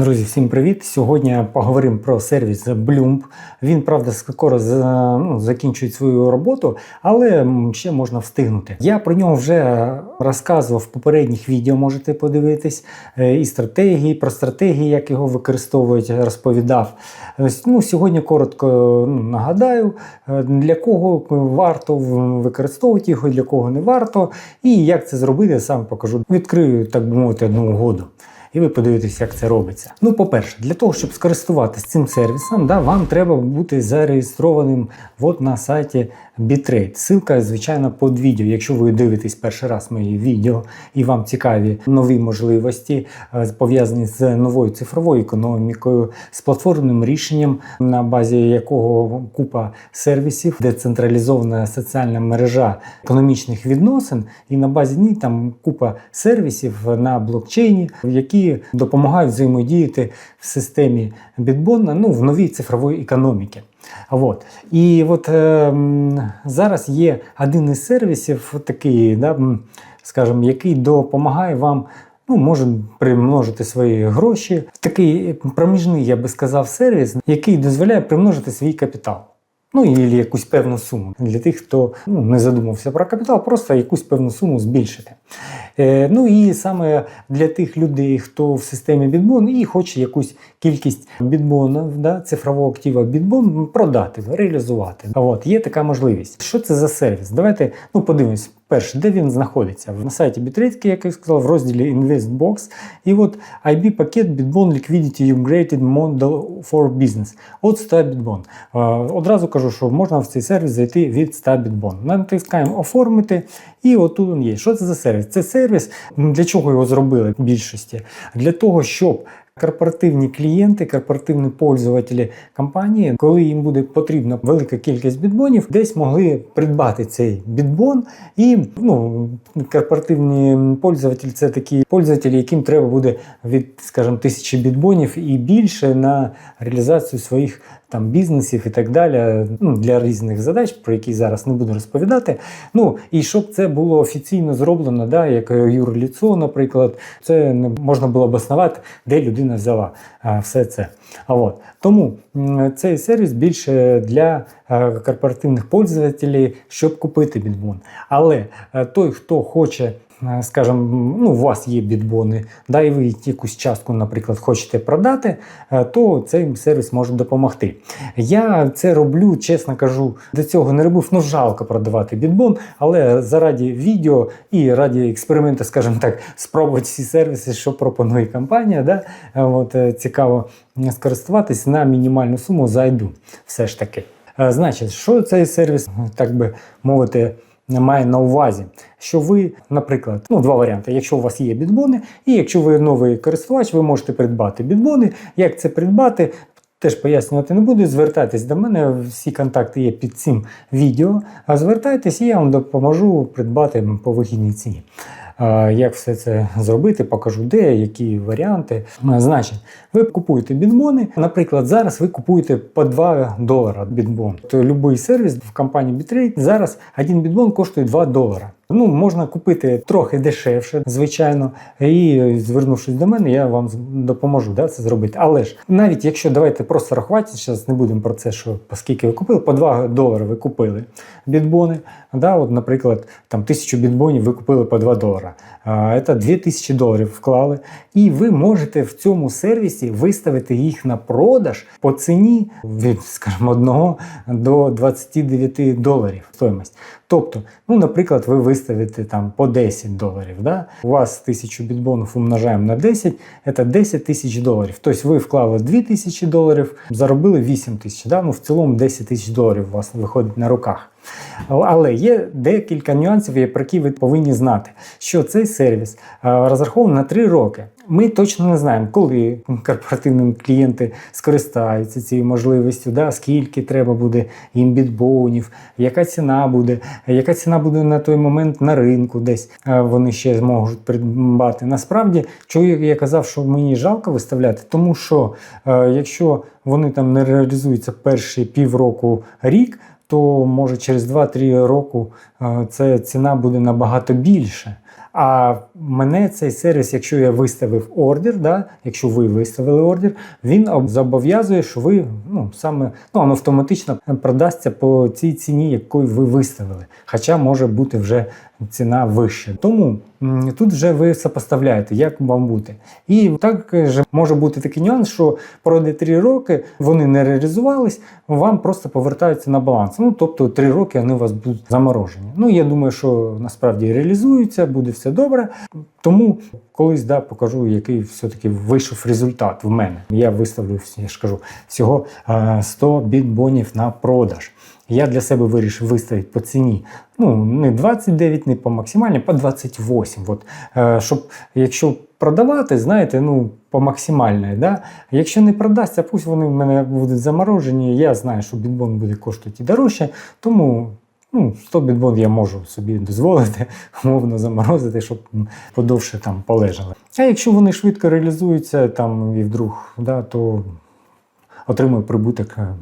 Друзі, всім привіт! Сьогодні поговоримо про сервіс Bloom. Він, правда, скоро ну, закінчує свою роботу, але ще можна встигнути. Я про нього вже розказував в попередніх відео, можете подивитись. е, І стратегії, про стратегії, як його використовують, розповідав. Ну, сьогодні коротко ну, нагадаю, е, для кого варто використовувати його, для кого не варто, і як це зробити, сам покажу. Відкрию, так би мовити, одну угоду. І ви подивитесь, як це робиться. Ну, по-перше, для того, щоб скористуватися цим сервісом, да, вам треба бути зареєстрованим от на сайті Bitrate. Ссылка, звичайно, під відео. Якщо ви дивитесь перший раз мої відео і вам цікаві нові можливості, е, пов'язані з новою цифровою економікою, з платформним рішенням, на базі якого купа сервісів, децентралізована соціальна мережа економічних відносин, і на базі ній там купа сервісів на блокчейні, які допомагають взаємодіяти в системі Bitbon, ну, в новій цифровій економіці. От. І от е, зараз є один із сервісів, такий, да, скажімо, який допомагає вам. Ну, може примножити свої гроші. Такий проміжний, я би сказав, сервіс, який дозволяє примножити свій капітал. Ну, і якусь певну суму для тих, хто ну, не задумався про капітал, просто якусь певну суму збільшити. Е, ну і саме для тих людей, хто в системі Bitbon і хоче якусь кількість бітбонів, да, цифрового актива Bitbon продати, реалізувати. От, є така можливість. Що це за сервіс? Давайте ну, подивимось. Перше, де він знаходиться? На сайті Bitrate, як я сказав, в розділі InvestBox. І от IB пакет Bitbon Liquidity Upgraded Model for Business. От 100 Bitbon. Одразу кажу, що можна в цей сервіс зайти від 100 Bitbon. Натискаємо оформити, і отут він є. Що це за сервіс? Це сервіс, для чого його зробили в більшості? Для того, щоб корпоративні клієнти, корпоративні пользователі компанії, коли їм буде потрібна велика кількість бітбонів, десь могли придбати цей бітбон. І ну, корпоративні пользователі це такі пользователі, яким треба буде від, скажімо, тисячі бітбонів і більше на реалізацію своїх там бізнесів і так далі, ну, для різних задач, про які зараз не буду розповідати. Ну і щоб це було офіційно зроблено, да, як юрліцо, наприклад, це можна було б основати, де людина взяла все це. А от тому цей сервіс більше для е, корпоративних пользователів, щоб купити бітбон. Але е, той, хто хоче. Е, Скажімо, ну, у вас є бітбони, да, і ви якусь частку, наприклад, хочете продати, е, то цей сервіс може допомогти. Я це роблю, чесно кажу, до цього не робив, ну жалко продавати бітбон, але заради відео і раді експерименту, скажімо так, спробувати всі сервіси, що пропонує компанія. Да? Е, От, цікаво скористуватись на мінімальну суму зайду. Все ж таки. Значить, що цей сервіс, так би мовити, має на увазі, що ви, наприклад, ну два варіанти. Якщо у вас є бітбони, і якщо ви новий користувач, ви можете придбати бітбони. Як це придбати? Теж пояснювати не буду. Звертайтесь до мене, всі контакти є під цим відео. А звертайтесь, і я вам допоможу придбати по вигідній ціні. Як все це зробити, покажу де, які варіанти. Значить, ви купуєте бітбони. Наприклад, зараз ви купуєте по 2 долара бітбон. То будь-який сервіс в компанії Bitrate зараз один бітбон коштує 2 долара. Ну, можна купити трохи дешевше, звичайно, і звернувшись до мене, я вам допоможу да, це зробити. Але ж навіть якщо давайте просто рахувати, зараз не будемо про це, що скільки ви купили, по 2 долари ви купили бітбони. Да, от, наприклад, там тисячу бітбонів ви купили по 2 долара. Це 2000 доларів вклали. І ви можете в цьому сервісі виставити їх на продаж по ціні від, скажімо, 1 до 29 доларів стоїмость. Тобто, ну, наприклад, ви виставите там по 10 доларів. Да? У вас 1000 бітбонів умножаємо на 10, це 10 тисяч доларів. Тобто ви вклали 2 тисячі доларів, заробили 8 тисяч. Да? Ну, в цілому 10 тисяч доларів у вас виходить на руках. Але є декілька нюансів, про які ви повинні знати, що цей сервіс е, розрахований на 3 роки. Ми точно не знаємо, коли корпоративні клієнти скористаються цією можливістю, да, скільки треба буде їм бітбонів, яка ціна буде, яка ціна буде на той момент на ринку, десь е, вони ще зможуть придбати. Насправді, чого я казав, що мені жалко виставляти, тому що е, якщо вони там не реалізуються перші півроку рік, то може через 2-3 роки е, ця ціна буде набагато більше. А мене цей сервіс, якщо я виставив ордер, да, якщо ви виставили ордер, він зобов'язує, що ви ну, саме ну, воно автоматично продасться по цій ціні, якою ви виставили. Хоча може бути вже ціна вища. Тому тут вже ви сопоставляєте, як вам бути. І також може бути такий нюанс, що пройде 3 роки, вони не реалізувались, вам просто повертаються на баланс. Ну тобто 3 роки вони у вас будуть заморожені. Ну я думаю, що насправді реалізуються, буде все добре. Тому колись да, покажу, який все-таки вийшов результат в мене. Я виставлю я ж кажу, всього е, 100 бітбонів на продаж. Я для себе вирішив виставити по ціні. Ну, не 29, не по максимальній, по 28. От, е, щоб якщо продавати, знаєте, ну, по максимальній. Да? Якщо не продасться, пусть вони в мене будуть заморожені. Я знаю, що бітбон буде коштувати дорожче, тому ну, 100 бітбон я можу собі дозволити, умовно заморозити, щоб подовше там полежали. А якщо вони швидко реалізуються там і вдруг, да, то отримую прибуток е,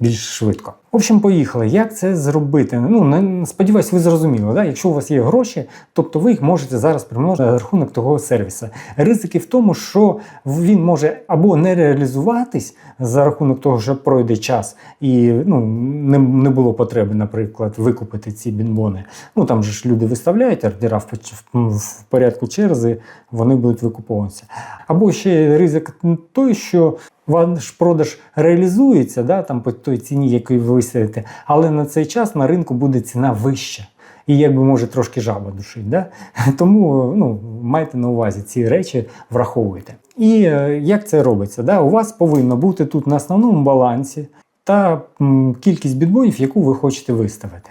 більш швидко. В общем, поїхали. Як це зробити? Ну, сподіваюсь, ви зрозуміли. Да? Якщо у вас є гроші, тобто ви їх можете зараз примножити на рахунок того сервіса. Ризики в тому, що він може або не реалізуватись за рахунок того, що пройде час, і ну, не, не було потреби, наприклад, викупити ці бінбони. Ну там же ж люди виставляють ордера в, поч- в, порядку черзи, вони будуть викуповуватися. Або ще ризик той, що ваш продаж реалізується да, там по той ціні, яку ви виставите, але на цей час на ринку буде ціна вища. І якби може трошки жаба душить. Да? Тому ну, майте на увазі ці речі, враховуйте. І е, як це робиться? Да? У вас повинно бути тут на основному балансі та кількість бітбонів, яку ви хочете виставити.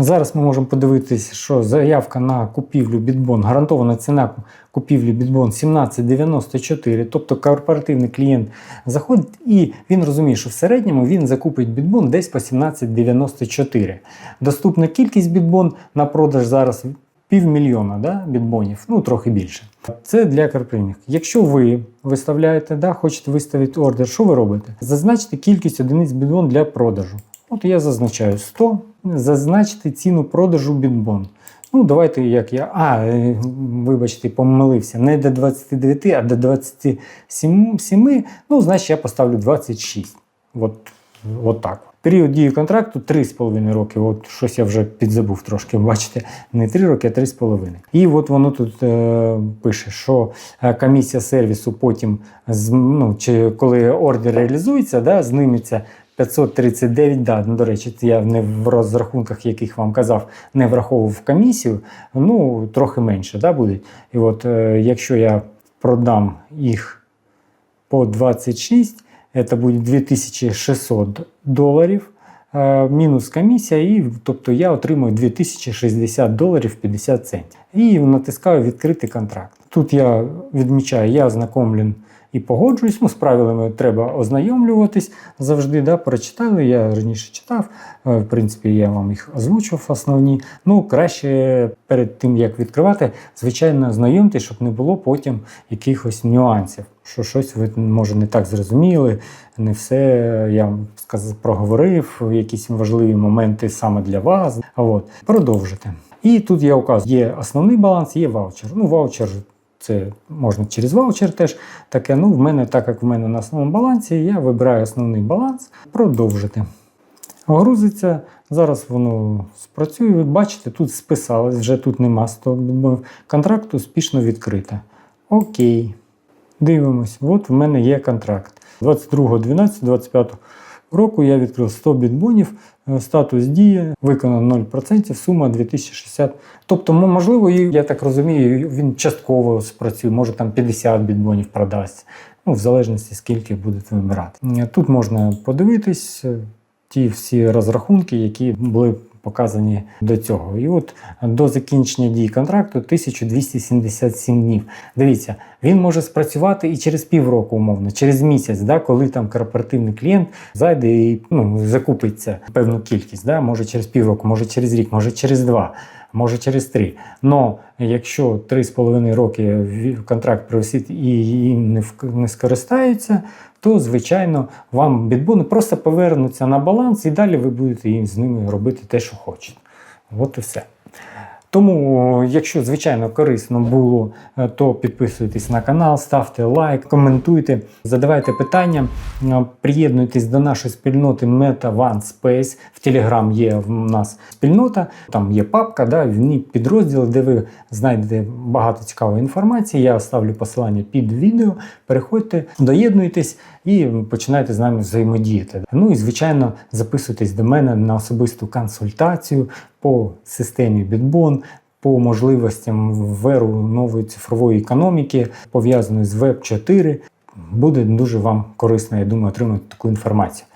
Зараз ми можемо подивитися, що заявка на купівлю бітбон, гарантована ціна купівлі бітбон 17,94, тобто корпоративний клієнт заходить і він розуміє, що в середньому він закупить бітбон десь по 17,94. Доступна кількість бітбон на продаж зараз півмільйона да, бітбонів, ну трохи більше. Це для корпоративних. Якщо ви виставляєте, да, хочете виставити ордер, що ви робите? Зазначте кількість одиниць бітбон для продажу. От я зазначаю 100, зазначте ціну продажу бітбон. Ну, давайте як я. А, е, вибачте, помилився. Не до 29, а до 27. Ну, значить, я поставлю 26. От, от так. Період дії контракту 3,5 роки. От щось я вже підзабув трошки. Бачите, не 3 роки, а 3,5. І от воно тут е, пише, що е, комісія сервісу потім, ну, чи коли ордер реалізується, да, зніметься 539, да, ну, до речі, я не в розрахунках, яких вам казав, не враховував комісію, ну, трохи менше да, буде. І от е, якщо я продам їх по 26, це буде 2600 доларів. е, Мінус комісія, і тобто я отримую 2060 доларів 50 центів. І натискаю відкрити контракт. Тут я відмічаю, я ознакомлен і погоджуюсь. Ну, з правилами треба ознайомлюватись завжди. Да, прочитали. Я раніше читав. е, В принципі, я вам їх озвучив основні. Ну, краще перед тим як відкривати, звичайно, ознайомтесь, щоб не було потім якихось нюансів. Що щось ви може не так зрозуміли, не все я вам сказ- проговорив, якісь важливі моменти саме для вас. От. Продовжити. І тут я указую, є основний баланс, є ваучер. Ну, ваучер це можна через ваучер теж таке. Ну, в мене, так як в мене на основному балансі, я вибираю основний баланс, продовжити. Грузиться, зараз воно спрацює. Ви бачите, тут списалось, вже тут нема 100 бітбонів. Контракт успішно відкрито. Окей. Дивимось, от в мене є контракт. 22.12.25 року я відкрив 100 бітбонів, е, статус дії, виконано 0%, сума 2060. Тобто, можливо, я так розумію, він частково спрацює, може там 50 бітбонів продасть. Ну, в залежності, скільки будуть вибирати. Е, Тут можна подивитись е, ті всі розрахунки, які були показані до цього. І от до закінчення дії контракту 1277 днів. Дивіться, він може спрацювати і через півроку, умовно, через місяць, да, коли там корпоративний клієнт зайде і ну, закупиться певну кількість. Да, може через півроку, може через рік, може через два. Може через три. Но якщо 3,5 роки контракт провисить і їм не, не скористаються, то звичайно вам бітбони просто повернуться на баланс, і далі ви будете їм з ними робити те, що хочете. От і все. Тому, якщо звичайно корисно було, е, то підписуйтесь на канал, ставте лайк, коментуйте, задавайте питання, е, приєднуйтесь до нашої спільноти Meta One Space. В Telegram є в нас спільнота, там є папка, да, в ній підрозділи, де ви знайдете багато цікавої інформації. Я ставлю посилання під відео. Переходьте, доєднуйтесь і починайте з нами взаємодіяти. Ну і звичайно, записуйтесь до мене на особисту консультацію по системі Bitbon, по можливостям в еру нової цифрової економіки, пов'язаної з Web 4. Буде дуже вам корисно, я думаю, отримати таку інформацію.